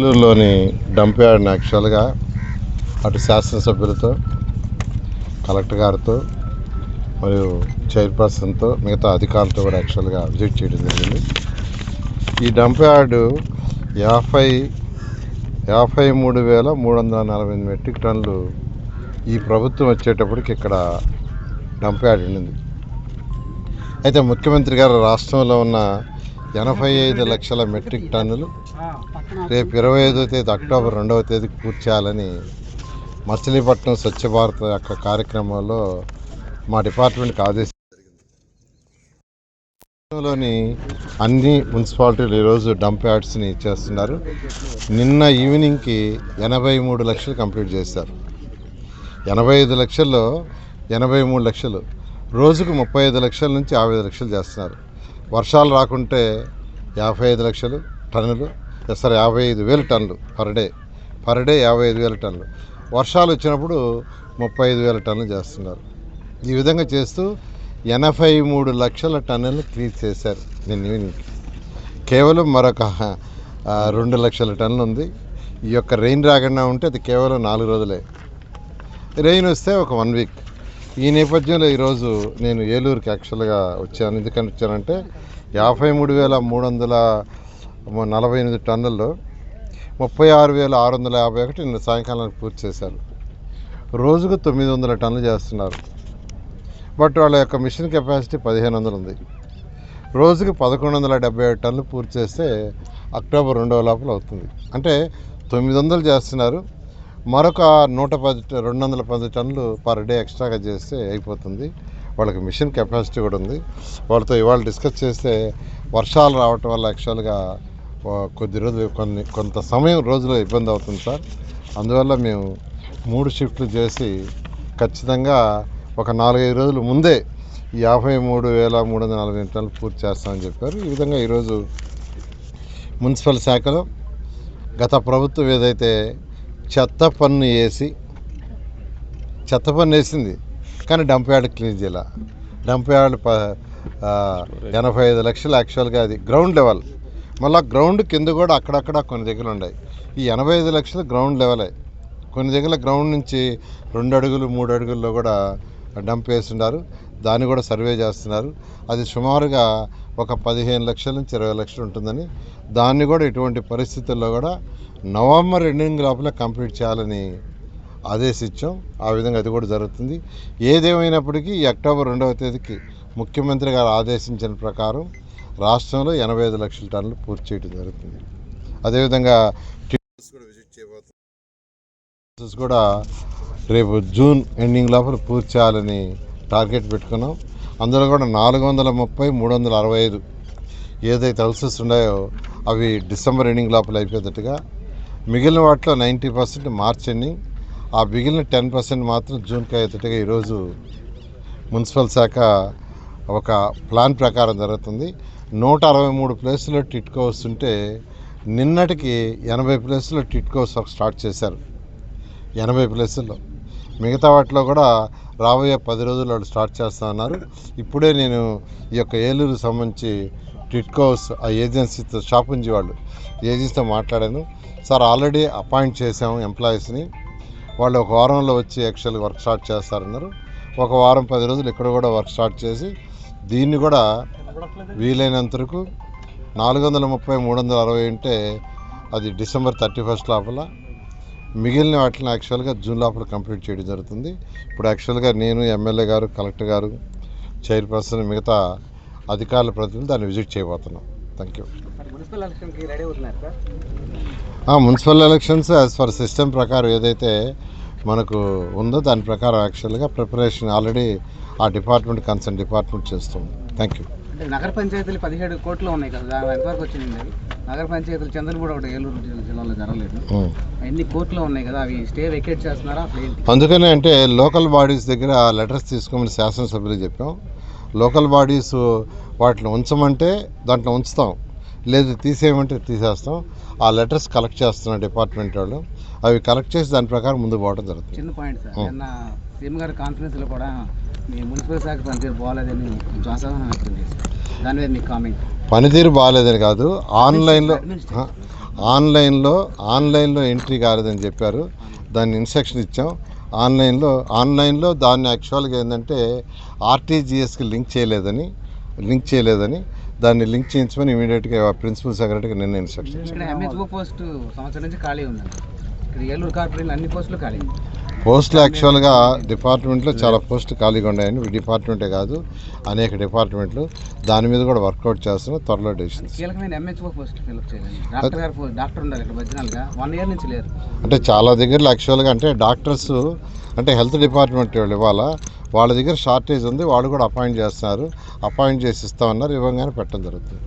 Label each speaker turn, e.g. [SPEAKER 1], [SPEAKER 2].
[SPEAKER 1] నెల్లూరులోని డంప్ యార్డ్ని యాక్చువల్గా అటు శాసనసభ్యులతో కలెక్టర్ గారితో మరియు చైర్పర్సన్తో మిగతా అధికారులతో కూడా యాక్చువల్గా విజిట్ చేయడం జరిగింది. ఈ డంప్ యార్డు యాభై యాభై మూడు వేల మూడు వందల నలభై ఎనిమిది మెట్రిక్ టన్నులు ఈ ప్రభుత్వం వచ్చేటప్పటికి ఇక్కడ డంప్ యార్డ్ ఉండింది. అయితే ముఖ్యమంత్రి గారు రాష్ట్రంలో ఉన్న ఎనభై ఐదు లక్షల మెట్రిక్ టన్నులు రేపు ఇరవై ఐదో తేదీ అక్టోబర్ రెండవ తేదీకి పూర్తి చేయాలని మచిలీపట్నం స్వచ్ఛ భారత్ యొక్క కార్యక్రమంలో మా డిపార్ట్మెంట్కి ఆదేశం రాష్ట్రంలోని అన్ని మున్సిపాలిటీలు ఈరోజు డంప్ యార్డ్స్ని చేస్తున్నారు. నిన్న ఈవినింగ్కి ఎనభై మూడు లక్షలు కంప్లీట్ చేశారు. ఎనభై ఐదు లక్షల్లో ఎనభై మూడు లక్షలు. రోజుకు ముప్పై ఐదు లక్షల నుంచి యాభై ఐదు లక్షలు చేస్తున్నారు. వర్షాలు రాకుంటే యాభై ఐదు లక్షలు టన్నులు సార్ యాభై ఐదు వేల టన్నులు పర్ డే పర్ డే యాభై ఐదు వేల టన్నులు. వర్షాలు వచ్చినప్పుడు ముప్పై ఐదు వేల టన్నులు చేస్తున్నారు. ఈ విధంగా చేస్తూ ఎనభై మూడు లక్షల టన్నులు క్లీజ్ చేశారు నేను కేవలం మరొక రెండు లక్షల టన్నులు ఉంది. ఈ యొక్క రెయిన్ రాకుండా ఉంటే అది కేవలం నాలుగు రోజులే. రెయిన్ వస్తే ఒక వన్ వీక్. ఈ నేపథ్యంలో ఈరోజు నేను ఏలూరుకి యాక్చువల్గా వచ్చాను. ఎందుకని వచ్చానంటే యాభై మూడు వేల మూడు వందల నలభై ఎనిమిది టన్నుల్లో ముప్పై ఆరు వేల ఆరు వందల యాభై ఒకటి నిన్న సాయంకాలానికి పూర్తి చేశారు. రోజుకు తొమ్మిది వందల టన్నులు చేస్తున్నారు. బట్ వాళ్ళ యొక్క మిషన్ కెపాసిటీ పదిహేను వందలు ఉంది. రోజుకి పదకొండు వందల డెబ్బై ఏడు టన్నులు పూర్తి చేస్తే అక్టోబర్ రెండవ లోపల అవుతుంది. అంటే తొమ్మిది వందలు చేస్తున్నారు. మరొక నూట పది ట- రెండు వందల పది టన్నులు పర్ డే ఎక్స్ట్రాగా చేస్తే అయిపోతుంది. వాళ్ళకి మిషన్ కెపాసిటీ కూడా ఉంది. వాళ్ళతో ఇవాళ డిస్కస్ చేస్తే వర్షాలు రావటం వల్ల యాక్చువల్గా కొద్ది రోజులు కొన్ని కొంత సమయం రోజులో ఇబ్బంది అవుతుంది సార్. అందువల్ల మేము మూడు షిఫ్ట్లు చేసి ఖచ్చితంగా ఒక నాలుగైదు రోజుల ముందే ఈ యాభై మూడు వేల మూడు వందల నలభై టన్నులు పూర్తి చేస్తామని చెప్పారు. ఈ విధంగా ఈరోజు మున్సిపల్ శాఖలో గత ప్రభుత్వం ఏదైతే చెత్త పన్ను వేసి చెత్త పన్ను వేసింది. కానీ డంప్ యార్డ్ క్లీన్ చేయాల. డంప్ యార్డ్ ప ఎనభై ఐదు లక్షలు యాక్చువల్గా అది గ్రౌండ్ లెవెల్. మళ్ళీ గ్రౌండ్ కింద కూడా అక్కడక్కడ కొన్ని దగ్గర ఉన్నాయి ఈ ఎనభై ఐదు లక్షలు గ్రౌండ్ లెవెలే. కొన్ని దగ్గర గ్రౌండ్ నుంచి రెండు అడుగులు మూడు అడుగుల్లో కూడా డంప్ వేస్తున్నారు దాన్ని కూడా సర్వే చేస్తున్నారు. అది సుమారుగా ఒక పదిహేను లక్షల నుంచి ఇరవై లక్షలు ఉంటుందని. దాన్ని కూడా ఇటువంటి పరిస్థితుల్లో కూడా నవంబర్ ఎండింగ్ లోపల కంప్లీట్ చేయాలని ఆదేశించాం. ఆ విధంగా అది కూడా జరుగుతుంది. ఏదేమైనప్పటికీ అక్టోబర్ రెండవ తేదీకి ముఖ్యమంత్రి గారు ఆదేశించిన ప్రకారం రాష్ట్రంలో ఎనభై ఐదు లక్షల టన్నులు పూర్తి చేయడం జరుగుతుంది. అదేవిధంగా టీచర్స్ కూడా విజిట్ చేయబోతున్నాం కూడా రేపు జూన్ ఎండింగ్ లోపల పూర్తి చేయాలని టార్గెట్ పెట్టుకున్నాం. అందులో కూడా నాలుగు వందల ముప్పై మూడు వందల అరవై ఐదు ఏదైతే హౌసెస్ ఉన్నాయో అవి డిసెంబర్ ఎండింగ్ లోపల అయిపోయేటట్టుగా మిగిలిన వాటిలో నైంటీ పర్సెంట్ మార్చ్ ఎండింగ్ ఆ మిగిలిన టెన్ పర్సెంట్ మాత్రం జూన్కి అయ్యేటట్టుగా ఈరోజు మున్సిపల్ శాఖ ఒక ప్లాన్ ప్రకారం జరుగుతుంది. నూట అరవై మూడు ప్లేసులో టిట్కో వస్తుంటే నిన్నటికి ఎనభై ప్లేసుల్లో టిట్కోస్ స్టార్ట్ చేశారు. ఎనభై ప్లేసుల్లో. మిగతా వాటిలో కూడా రాబోయే పది రోజులు వాళ్ళు స్టార్ట్ చేస్తా ఉన్నారు ఇప్పుడే నేను ఈ యొక్క ఏలూరు సంబంధించి టిట్కోస్ ఆ ఏజెన్సీతో షాపుంజీ వాళ్ళు ఏజెన్సీతో మాట్లాడాను. సార్ ఆల్రెడీ అపాయింట్ చేసాము ఎంప్లాయీస్ని. వాళ్ళు ఒక వారంలో వచ్చి యాక్చువల్గా వర్క్ స్టార్ట్ చేస్తారన్నారు. ఒక వారం పది రోజులు ఇక్కడ కూడా వర్క్ స్టార్ట్ చేసి దీన్ని కూడా వీలైనంత వరకు నాలుగు వందల ముప్పై మూడు వందల అరవై ఉంటే అది డిసెంబర్ థర్టీ ఫస్ట్ లోపల మిగిలిన వాటిని యాక్చువల్గా జూన్ లోపల కంప్లీట్ చేయడం జరుగుతుంది. ఇప్పుడు యాక్చువల్గా నేను ఎమ్మెల్యే గారు కలెక్టర్ గారు చైర్పర్సన్ మిగతా అధికారుల ప్రతినిధులు దాన్ని విజిట్ చేయబోతున్నాం. Thank you
[SPEAKER 2] municipal
[SPEAKER 1] elections as per system ప్రకారం ఏదైతే మనకు ఉందో దాని ప్రకారం యాక్చువల్గా ప్రిపరేషన్ ఆల్రెడీ ఆ డిపార్ట్మెంట్ కన్సర్న్ డిపార్ట్మెంట్ చేస్తుంది. థ్యాంక్ యూ
[SPEAKER 2] నగర పంచాయతీలు పదిహేడు కోట్లు ఉన్నాయి కదా ఎంతవరకు వచ్చింది నగర పంచాయతీలు చంద్రపూడి ఒకటి ఏలూరు జిల్లా- జిల్లాలో జరగలేదు. ఎన్ని కోట్లు ఉన్నాయి కదా అవి స్టే వెకేట్ చేస్తున్నారా
[SPEAKER 1] అందుకనే అంటే లోకల్ బాడీస్ దగ్గర లెటర్స్ తీసుకోమని శాసనసభ్యులు చెప్పాం. లోకల్ బాడీస్ వాటిని ఉంచమంటే దాంట్లో ఉంచుతాం. లేదు తీసేయమంటే తీసేస్తాం. ఆ లెటర్స్ కలెక్ట్ చేస్తున్న డిపార్ట్మెంట్ వాళ్ళు. అవి కలెక్ట్ చేసి దాని ప్రకారం ముందు పోవడం జరుగుతుంది.
[SPEAKER 2] చిన్న పాయింట్ సార్. నిన్న సీఎం గారి కాన్ఫరెన్స్లో కూడా మీ మున్సిపల్ శాఖ పనితీరు బాగాలేదని వ్యక్తం చేశారు దాని మీద మీ కామెంట్.
[SPEAKER 1] పనితీరు బాగాలేదని కాదు ఆన్లైన్లో ఆన్లైన్లో ఆన్లైన్లో ఎంట్రీ కాలేదని చెప్పారు. దాన్ని ఇన్స్ట్రక్షన్ ఇచ్చాం. ఆన్లైన్లో ఆన్లైన్లో దాన్ని యాక్చువల్గా ఏంటంటే ఆర్టీజీఎస్కి లింక్ చేయలేదని లింక్ చేయలేదని దాన్ని లింక్ చేయించమని ఇమీడియట్గా ప్రిన్సిపల్ సెక్రటరీకి నిన్న ఇన్స్ట్రక్షన్
[SPEAKER 2] పోస్ట్ సంవత్సరం నుంచి ఖాళీ ఏలూరు కార్పొరేషన్ అన్ని పోస్టులు ఖాళీ.
[SPEAKER 1] పోస్టులు యాక్చువల్గా డిపార్ట్మెంట్లో చాలా పోస్టులు ఖాళీగా ఉన్నాయని డిపార్ట్మెంటే కాదు అనేక డిపార్ట్మెంట్లు. దాని మీద కూడా వర్కౌట్ చేస్తున్నాం త్వరలో
[SPEAKER 2] లేరు
[SPEAKER 1] అంటే చాలా దగ్గరలో యాక్చువల్గా అంటే డాక్టర్స్ అంటే హెల్త్ డిపార్ట్మెంట్ వాళ్ళు ఇవ్వాలా? వాళ్ళ దగ్గర షార్టేజ్ ఉంది వాళ్ళు కూడా అపాయింట్ చేస్తున్నారు. అపాయింట్ చేసి ఇస్తామన్నారు ఇవ్వగానే పెట్టడం జరుగుతుంది.